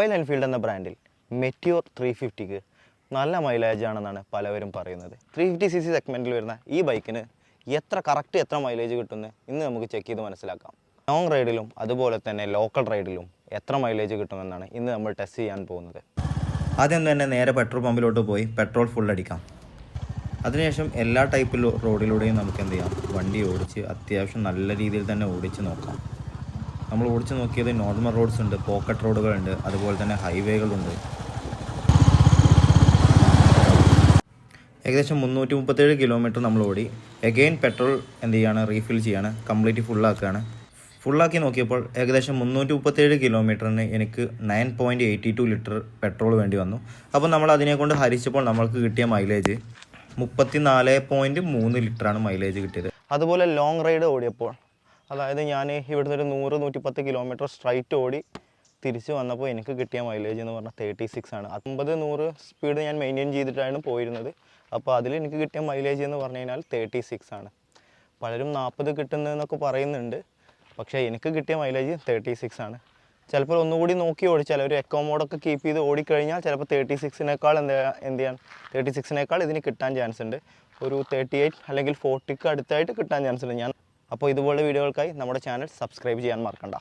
Royal Enfield എന്ന ബ്രാൻഡിൽ meteor three ഫിഫ്റ്റിക്ക് നല്ല മൈലേജ് ആണെന്നാണ് പലവരും പറയുന്നത്. ത്രീ ഫിഫ്റ്റി സി സി സെഗ്മെന്റിൽ വരുന്ന ഈ ബൈക്കിന് എത്ര കറക്റ്റ് എത്ര മൈലേജ് കിട്ടുമെന്ന് ഇന്ന് നമുക്ക് ചെക്ക് ചെയ്ത് മനസ്സിലാക്കാം. ലോങ് റൈഡിലും അതുപോലെ തന്നെ ലോക്കൽ റൈഡിലും എത്ര മൈലേജ് കിട്ടുമെന്നാണ് ഇന്ന് നമ്മൾ ടെസ്റ്റ് ചെയ്യാൻ പോകുന്നത്. ആദ്യം തന്നെ നേരെ പെട്രോൾ പമ്പിലോട്ട് പോയി പെട്രോൾ ഫുൾ അടിക്കാം. അതിനുശേഷം എല്ലാ ടൈപ്പ് ലോ- റോഡിലൂടെയും നമുക്ക് എന്ത് ചെയ്യാം? വണ്ടി ഓടിച്ച് അത്യാവശ്യം നല്ല രീതിയിൽ തന്നെ ഓടിച്ച് നോക്കാം. നമ്മൾ ഓടിച്ച് നോക്കിയത് നോർമൽ റോഡ്സ് ഉണ്ട് പോക്കറ്റ് റോഡുകളുണ്ട് അതുപോലെ തന്നെ ഹൈവേകളുണ്ട് ഏകദേശം മുന്നൂറ്റി മുപ്പത്തേഴ് കിലോമീറ്റർ നമ്മൾ ഓടി. എഗെയിൻ പെട്രോൾ എന്ത് ചെയ്യാണ്? റീഫിൽ ചെയ്യാണ്. കംപ്ലീറ്റ് ഫുള്ളാക്കുകയാണ് ഫുള്ളാക്കി നോക്കിയപ്പോൾ ഏകദേശം മുന്നൂറ്റി മുപ്പത്തേഴ് കിലോമീറ്ററിന് എനിക്ക് nine point eighty two litre petrol വേണ്ടി വന്നു. അപ്പോൾ നമ്മൾ അതിനെ കൊണ്ട് ഹരിച്ചപ്പോൾ നമ്മൾക്ക് കിട്ടിയ മൈലേജ് മുപ്പത്തി നാല് പോയിന്റ് മൂന്ന് ലിറ്ററാണ് മൈലേജ് കിട്ടിയത്. അതുപോലെ ലോങ് റൈഡ് ഓടിയപ്പോൾ അതായത് ഞാൻ ഇവിടുന്ന് ഒരു നൂറ് നൂറ്റിപ്പത്ത് കിലോമീറ്റർ സ്ട്രൈറ്റ് ഓടി തിരിച്ച് വന്നപ്പോൾ എനിക്ക് കിട്ടിയ മൈലേജ് എന്ന് പറഞ്ഞാൽ തേർട്ടി സിക്സ് ആണ്. അമ്പത് നൂറ് സ്പീഡ് ഞാൻ മെയിന്റെയിൻ ചെയ്തിട്ടാണ് പോയിരുന്നത്. അപ്പോൾ അതിൽ എനിക്ക് കിട്ടിയ മൈലേജ് എന്ന് പറഞ്ഞു കഴിഞ്ഞാൽ തേർട്ടി സിക്സ് ആണ്. പലരും നാൽപ്പത് കിട്ടുന്നതെന്നൊക്കെ പറയുന്നുണ്ട്. പക്ഷേ എനിക്ക് കിട്ടിയ മൈലേജ് തേർട്ടി സിക്സ് ആണ്. ചിലപ്പോൾ ഒന്നുകൂടി നോക്കി ഓടിച്ചാൽ ഒരു എക്കോ മോഡൊക്കെ കീപ്പ് ചെയ്ത് ഓടിക്കഴിഞ്ഞാൽ ചിലപ്പോൾ തേർട്ടി സിക്സിനേക്കാൾ എന്താ എന്ത് ചെയ്യാൻ തേർട്ടി സിക്സിനേക്കാൾ ഇതിന് കിട്ടാൻ ചാൻസ് ഉണ്ട്. ഒരു തേർട്ടി എയ്റ്റ് അല്ലെങ്കിൽ ഫോർട്ടിക്ക് അടുത്തായിട്ട് കിട്ടാൻ ചാൻസ് ഉണ്ട്. ഞാൻ അപ്പോൾ ഇതുപോലുള്ള വീഡിയോകൾക്കായി നമ്മുടെ ചാനൽ സബ്സ്ക്രൈബ് ചെയ്യാൻ മറക്കണ്ട.